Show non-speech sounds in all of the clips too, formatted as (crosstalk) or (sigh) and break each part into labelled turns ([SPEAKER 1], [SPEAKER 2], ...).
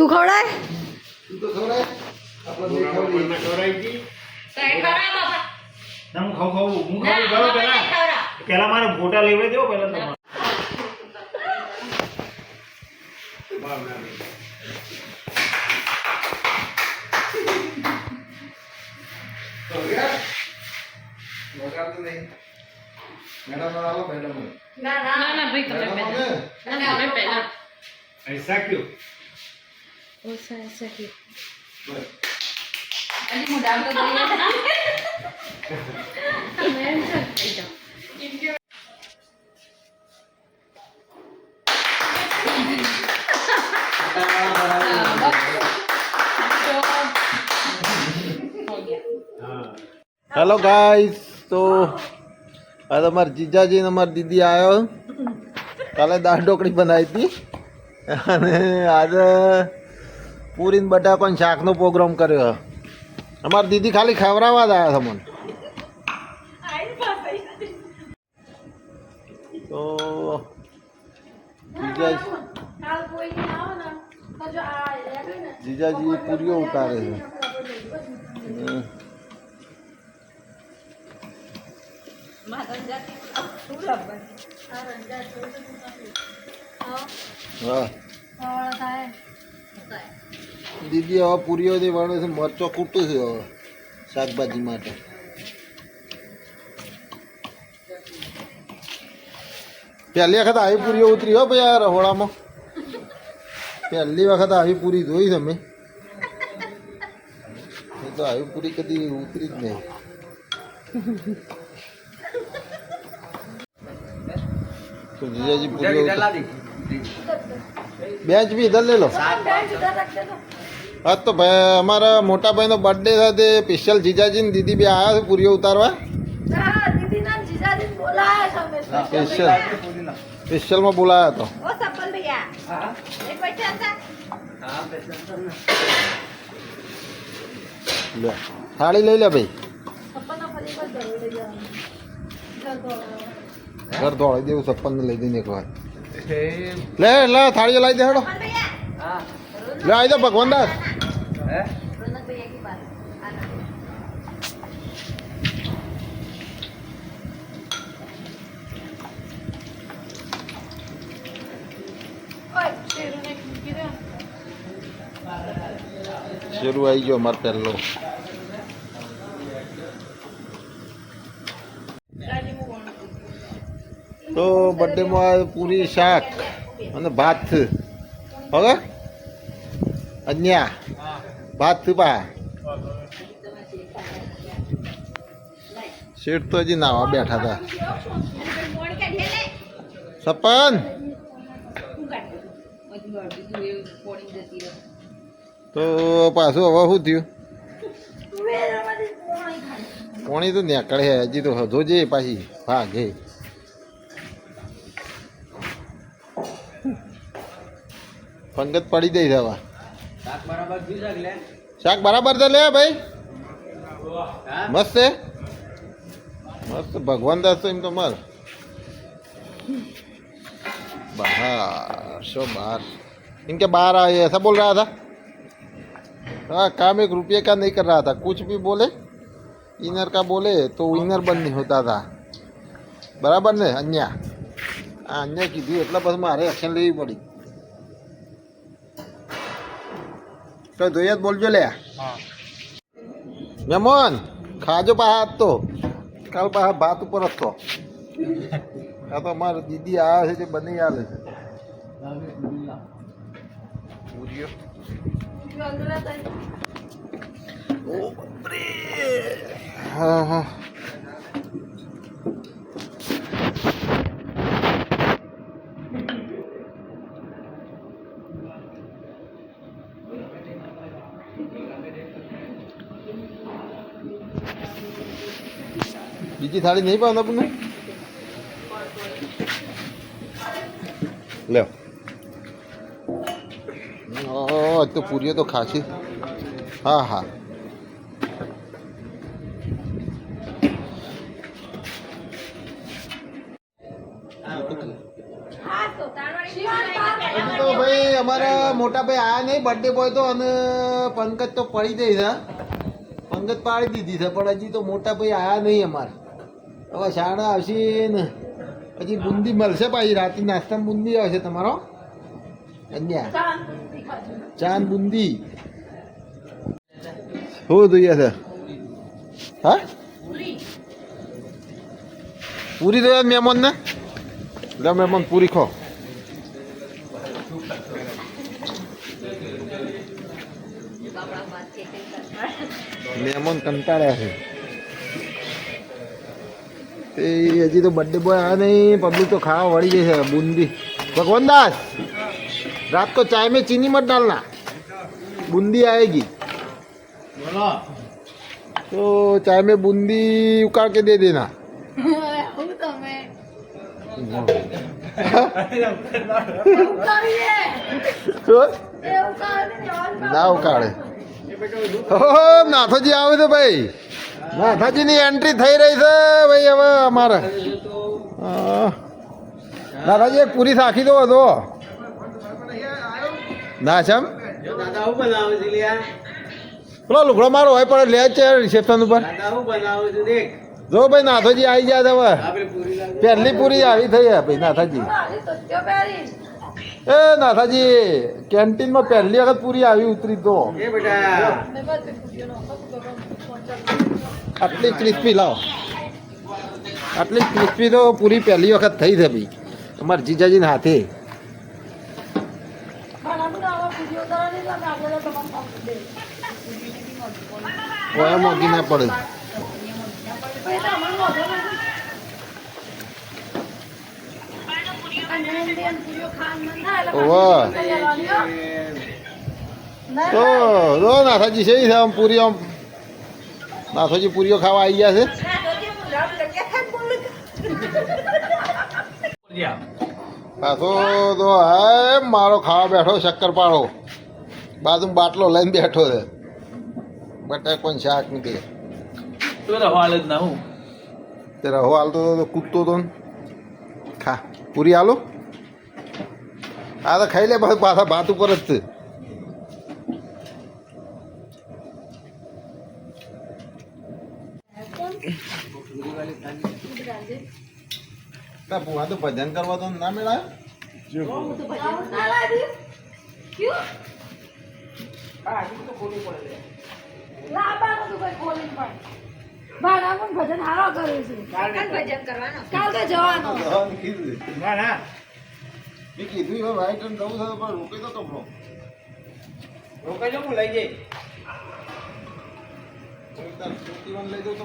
[SPEAKER 1] તું ખવડાય?
[SPEAKER 2] તું તો આપણે.
[SPEAKER 3] ના, હું
[SPEAKER 4] ના,
[SPEAKER 3] ખાઉં ખાઉં
[SPEAKER 4] બાપા
[SPEAKER 3] પેલા પેલા મારે ફોટા લેવડાવી દેવો પેલા તમારે.
[SPEAKER 2] ખવડાય? વગાડતું નહીં. મેડમ આવો મેડમ
[SPEAKER 4] ના, ના, ના, ભાઈ તમે પહેલા.
[SPEAKER 2] પૈસા
[SPEAKER 4] ના, ઓછા સહી અને હું
[SPEAKER 3] ડામ
[SPEAKER 2] હેલો ગાઈસ તો આ તમારા જીજાજી ને અમારી દીદી આવ્યો કાલે દાળ ઢોકળી બનાવી હતી અને આજે પૂરી ને બટાકો ને શાકનો પ્રોગ્રામ કર્યો. અમારી દીદી ખાલી ખવડાવવા જ આવ્યા તમને તો જીજાજી જીજાજી પૂરીઓ ઉતારે છે. હમ. દીદી હવે પૂરીઓથી વણે છે મરચો ખૂટું છે હવે શાકભાજી માટે. પહેલી વખત આવી પૂરીઓ ઉતરી હો ભાઈ આ રહોડામાં. પહેલી વખત આવી પૂરી જોઈ છે મેં. એ તો આવી પૂરી કદી ઉતરી જ નહીં. જીજાજી પૂરીઓ બેન્ચ બી ઇધર લે. લો હા તો ભાઈ અમારા મોટા ભાઈનો બર્થડે સાથે સ્પેશિયલ જીજાજી ને દીદી બી આવ્યા છે પૂરીઓ ઉતારવા. સ્પેશિયલ સ્પેશિયલમાં બોલાયા તો લે થાળી લઈ લે ભાઈ. ઘર દોડી દેવું છપ્પન લઈ દઈને એક વાર લે લે થાળીઓ લાવી દે હેડો. લે આવી દો ભગવાન દાસ શરૂ આવી ગયો અમારે પહેલો. તો બર્થડેમાં પૂરી શાક અને ભાત. હવે? અન્યા. ભાત પા. શેઠ તો હજી નાવા બેઠા હતા. સપન? તો પાછું હવે શું થયું? પોણી તો નીકળે હજી તો જોજે પાછી ભાગે. પંગત પડી દઈ હવે શાક બરાબર છે લે ભાઈ મસ્ત છે મસ્ત ભગવાન દાસ તો એમ તો મર बाहर शो बाहर इनके बाहर आए ऐसा बोल रहा था हाँ काम एक रुपये का नहीं कर रहा था कुछ भी बोले इनर का बोले तो विनर बंद नहीं होता था બરાબર ને અન્યા આ અન્યા કીધું એટલે પછી મારે એક્શન લેવી પડી તો જોઈએ બોલજો લે મેમોન ખાજો આજ તો. કાલ પાહા ભાત ઉપર હતો. (laughs) આ તો અમારા દીદી આવે છે તે બની આવે છે. હા હા. બીજી થાળી નહીં પાવ તમને લ્યો. તો પૂરીઓ તો ખાસી હા હા. તો ભાઈ અમારા મોટા ભાઈ આયા નહીં. બર્થડે બોય તો અને પંકજ તો પડી જઈ છે. પંકજ પાડી દીધી છે, પણ હજી તો મોટા ભાઈ આયા નહીં અમારે. હવે શાળા આવશે ને. પછી બુંદી મળશે પાછી રાતે નાસ્તામાં બુંદી આવશે તમારો. કન્યા ચાંદ બુંદી. શું જોઈએ છે? હા? પૂરી દો મહેમાન ને? લે મહેમાન પૂરી ખો. મહેમાન કંટાળ્યા છે. તે હજી તો બર્થડે બોય આ નહીં પબ્લિક તો ખાવા વળી જશે બુંદી ભગવાન દાસ रात को चाय में चीनी मत डालना बूंदी आएगी
[SPEAKER 3] બોલો
[SPEAKER 2] तो चाय में बूंदी उकाड़ के दे देना શું? ના ઉકાળે ઓહો નાથોજી આવે તો ભાઈ નાથાજીની એન્ટ્રી થઈ રહી છે ભાઈ હવે અમારે. દાદાજી એક પૂરી સાખી દો હતો ના છે એમ?
[SPEAKER 1] દાદા હું બનાવે છે લ્યા?
[SPEAKER 2] પેલો લુગડો મારો હોય પણ લે છે રિસેપ્શન ઉપર.
[SPEAKER 1] દાદા હું બનાવે છે દેખ.
[SPEAKER 2] જો ભાઈ નાથોજી આવી ગયા છે હવે. પહેલી પૂરી આવી થઈ હે ભાઈ નાથાજી. એ નાથાજી કેન્ટીનમાં પહેલી વખત પૂરી આવી ઉતરી તો.
[SPEAKER 1] બેટા.
[SPEAKER 2] આટલી ક્રિસ્પી લાવો. આટલી ક્રિસ્પી તો પૂરી પહેલી વખત થઈ છે ભાઈ. અમારા જીજાજીના હાથે. ઓયા મોગી ના પડે. તો રો નાથાજી છે આમ પૂરી આમ નાથાજી પૂરીઓ ખાવા આવી ગયા છે. પાછો તો હાય મારો ખાવા બેઠો શક્કરપાળો. બાજુ બાટલો લઈને બેઠો છે. બટાકોન શાક ને તે.
[SPEAKER 1] તો રવાળ જ ના હું.
[SPEAKER 2] તે રહો હાલતો હતો તો કૂદતો તો ખા. પૂરી હાલો આ તો ખાઈ લે પાછા ભાત ઉપર જ છે ના તો ભજન કરવા તો ના મેળાય?
[SPEAKER 5] ભજન હારો કરે છે. કાલ તો જવાનો.
[SPEAKER 3] ના ના.
[SPEAKER 2] મેં કીધું હવે વાઈટ અને જવું છે પણ રોકી તો કપડો
[SPEAKER 1] રોકાઈ જાઉં હું લઈ જઈ.
[SPEAKER 2] લઈ દઉં. તો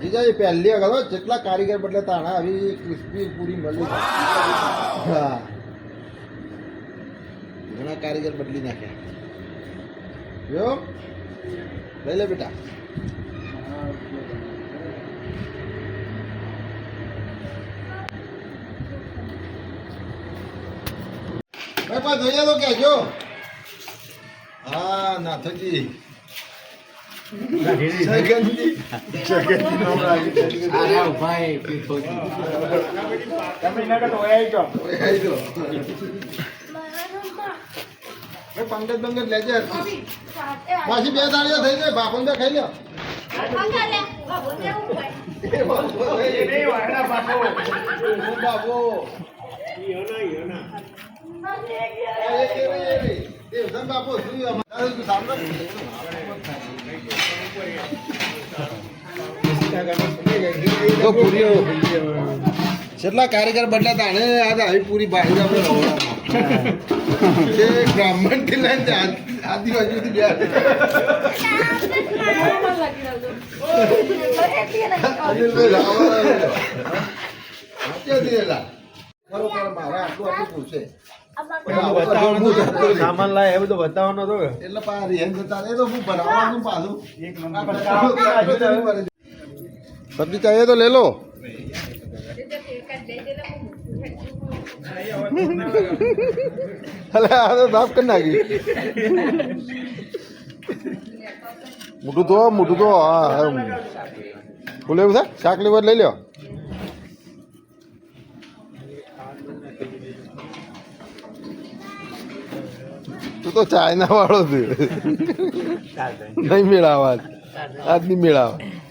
[SPEAKER 2] જીજાજી પહેલી વખત હો, જેટલા કારીગર બદલે તાણા આવી ક્રિસ્પી પૂરી મળી હા ઘણા કારીગર બદલી નાખ્યા જો લઈ લે બેટા ભાઈ પણ જોઈએ તો કહેજો હા નાથજી પંકજ બંગજ લેજે પાછી બે દાળીઓ થઈ જાય બાપુને ખાઈ લ્યો બાપુ, બાપુ તો પૂરીઓ. કેટલા કારીગર બદલ્યા તાણે આજ આવી પૂરી બાળી આપણે (laughs) બ્રાહ્મણથી લઈને આદિવાસી સુધી હતી. ખરોખર મારે આટલું આટલું પૂછે.
[SPEAKER 3] સામાન લાય એ બધું બતાવવાનો
[SPEAKER 2] સબ્જી ચાહીએ તો લે લો. અલે આ તો સાફ કરી નાખી. મોટું તો મોટું તો હા બોલે એવું શાક લેવર લઈ લ્યો. તો ચાઇના વાળો છે નહીં મેળાવા આજ નહીં મેળાવા